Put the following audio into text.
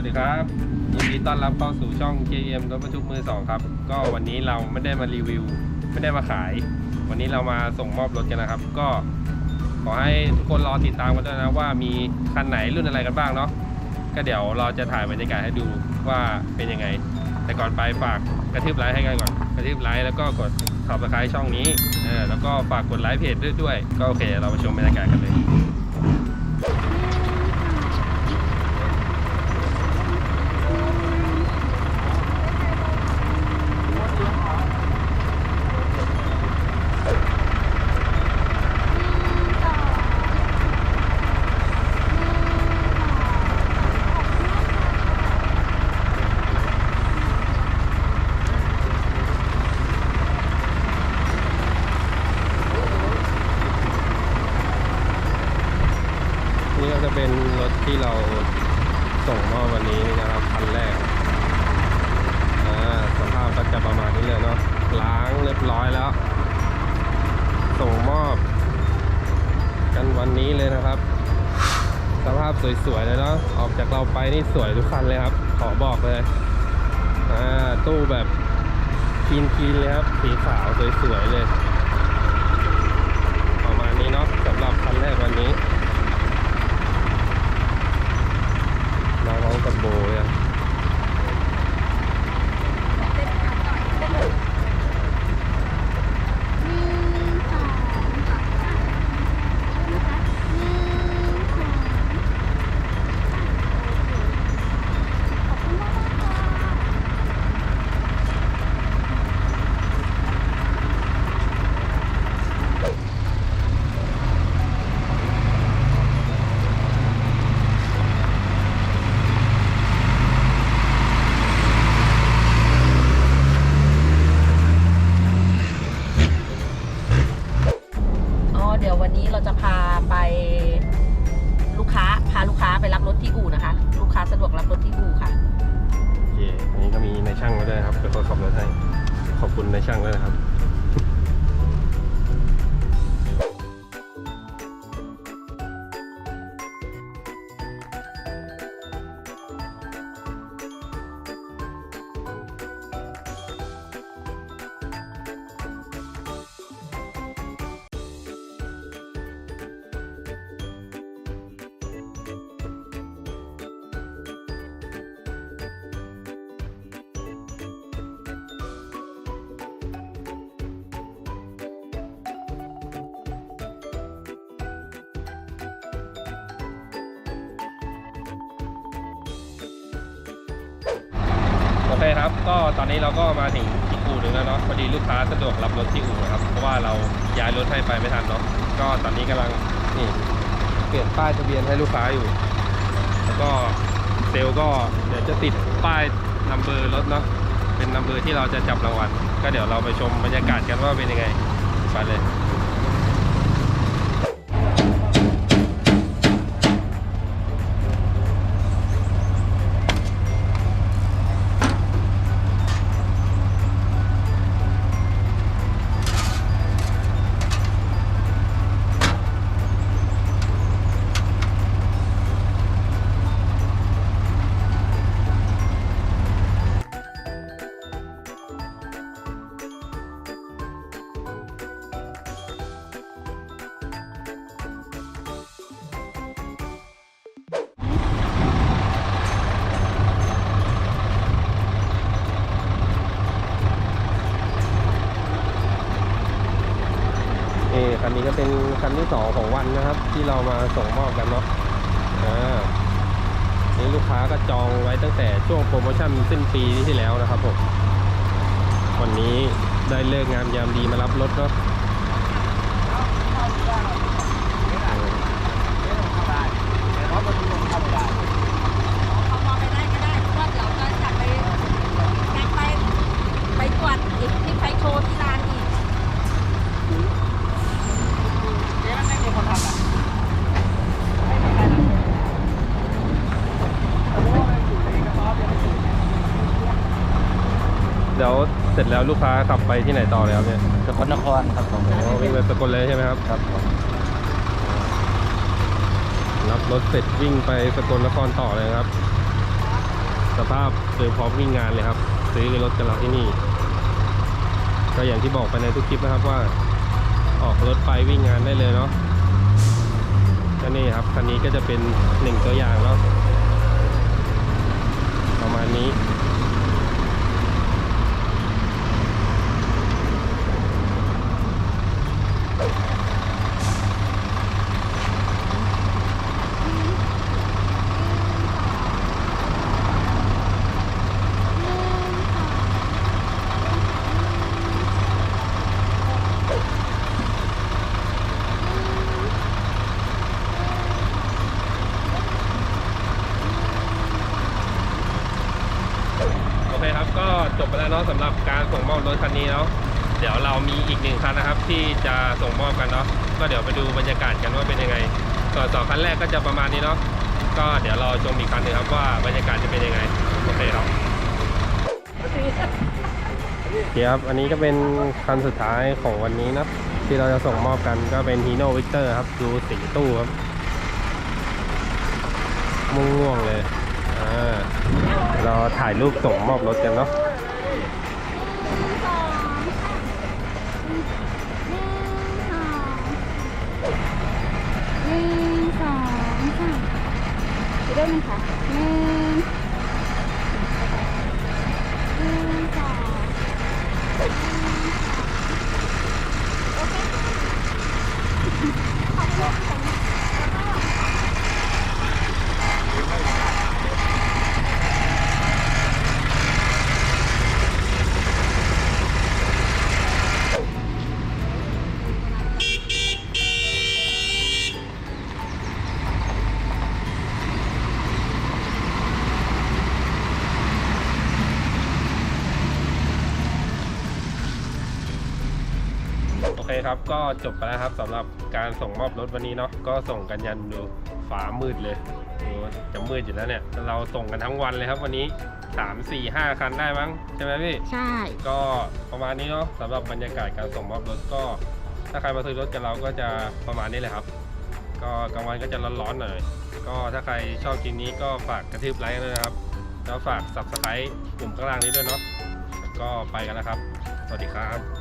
วัสดีครับยินดีต้อนรับเข้าสู่ช่อง JM รถบรรทุกมือสองครับ ก็วันนี้เราไม่ได้มารีวิว ไม่ได้มาขาย วันนี้เรามาส่งมอบรถกันนะครับ ก็ขอให้ทุกคนรอติดตามกันด้วยนะว่ามีคันไหนรุ่นอะไรกันบ้างเนาะก็เดี๋ยวเราจะถ่ายบรรยากาศให้ดูว่าเป็นยังไง แต่ก่อนไปฝากกระทืบไลค์ให้กันก่อนกระทืบไลค์แล้วก็กด subscribe ช่องนี้แล้วก็ฝากกดไลค์เพจด้วยด้วย ก็โอเค เราไปชมบรรยากาศกันเลย จะเป็นรถที่เราส่งมอบวันนี้นะครับคันแรกสภาพก็จะประมาณนี้เลยเนาะล้างเรียบร้อยแล้ว ส่งมอบ กันวันนี้เลยนะครับ สภาพสวยๆเลยเนาะออกจากเราไปนี่สวยทุกคันเลยครับ ขอบอกเลยตู้แบบคีนคีนๆเลยครับสีขาวสวยๆเลย ประมาณนี้เนาะสำหรับคันแรกวันนี้ มาพร้อมกับโบเลยอะอ๋อเดี๋ยววันนี้เราจะ พาไปลูกค้าพาลูกค้าไปรับรถที่อู่นะคะ ลูกค้าสะดวกรับรถที่อู่ค่ะโอเคอันนี้ก็มีในายช่างมาด้วยนะครับเป็นคนขับรถให้ขอบคุณในายช่างด้วยนะครับ เคครับก็ตอนนี้เราก็มาถึงอีกอู่หนึ่งแล้วเนาะพอดีลูกค้าสะดวกรับรถที่อู่นะครับเพราะว่าเราย้ายรถให้ไปไม่ทันเนาะก็ตอนนี้กำลังนี่เปลี่ยนป้ายทะเบียนให้ลูกค้าอยู่ แล้วก็เซลล์ก็เดี๋ยวจะติดป้ายนัมเบอร์รถเนาะเป็นนัมเบอร์ที่เราจะจับรางวัลก็เดี๋ยวเราไปชมบรรยากาศกันว่าเป็นยังไงไปเลย นี่คันนี้ก็เป็นคันที่สองของวันนะครับ ที่เรามาส่งมอบกันเนาะอ่านี่ลูกค้าก็จองไว้ตั้งแต่ช่วงโปรโมชั่นสิ้นปีที่แล้วนะครับผมวันนี้ได้เลิกงามยามดีมารับรถเนาะ เอามอไปได้ก็ได้เพราะว่าเดี๋ยวจะจัดไปแจ็คไปไปตรวจอีกที่ไปโชว์ที่ร้านอีก เดี๋ยว เสร็จแล้วลูกค้าขับไปที่ไหนต่อเลยครับเนี่ยสกลนครครับผมอ๋อวิ่งไปสกลเลยใช่ไหมครับ ครับผมรับรถเสร็จวิ่งไปสกลนครต่อเลยครับ สภาพคือพร้อมวิ่งงานเลยครับ ซื้อรถกับเราที่นี่ ก็อย่างที่บอกไปในทุกคลิปนะครับว่า ออกรถไปวิ่งงานได้เลยเนาะก็นี่ครับคันนี้ก็จะเป็นหนึ่งตัวอย่างเนาะประมาณนี้ จบไปแล้วเนาะสำหรับการส่งมอบรถคันนี้เนาะเดี๋ยวเรามีอีกหนึ่งคันนะครับ ที่จะส่งมอบกันเนาะก็เดี๋ยวไปดูบรรยากาศกันว่าเป็นยังไงส่วนสองคันแรกก็จะประมาณนี้เนาะก็เดี๋ยวเราชมอีกคันหนึงครับว่าบรรยากาศจะเป็นยังไงโอเคครับโอเคครับอันนี้ก็เป็นคันสุดท้ายของวันนี้นะที่เราจะส่งมอบกันก็เป็น Hino Victor ครับดูสีตู้ครับม่วงๆเลยอ่าเราถ่ายรูปส่งมอบรถกันเนาะ ด้วยหนึ่งค่ะหนึ่งหนึ่งสอง โอ เคครับก็จบไปแล้วครับสำหรับการส่งมอบรถวันนี้เนาะก็ส่งกันยันดูฟ้ามืดเลยดูจะมืดอยู่แล้วเนี่ยเราส่งกันทั้งวันเลยครับวันนี้ 3 4 5 คันได้มั้งใช่ไหมพี่ ใช่ ก็ประมาณนี้เนาะสำหรับบรรยากาศการส่งมอบรถก็ ถ้าใครมาซื้อรถกับเราก็จะประมาณนี้เลยครับ ก็กลางวันก็จะร้อนๆหน่อย ก็ถ้าใครชอบคลิปนี้ก็ฝากกระทืบไลค์ด้วยนะครับ แล้วฝาก subscribe กลุ่มข้างล่างนี้ด้วยเนาะแล้วก็ไปกันแล้วครับ สวัสดีครับ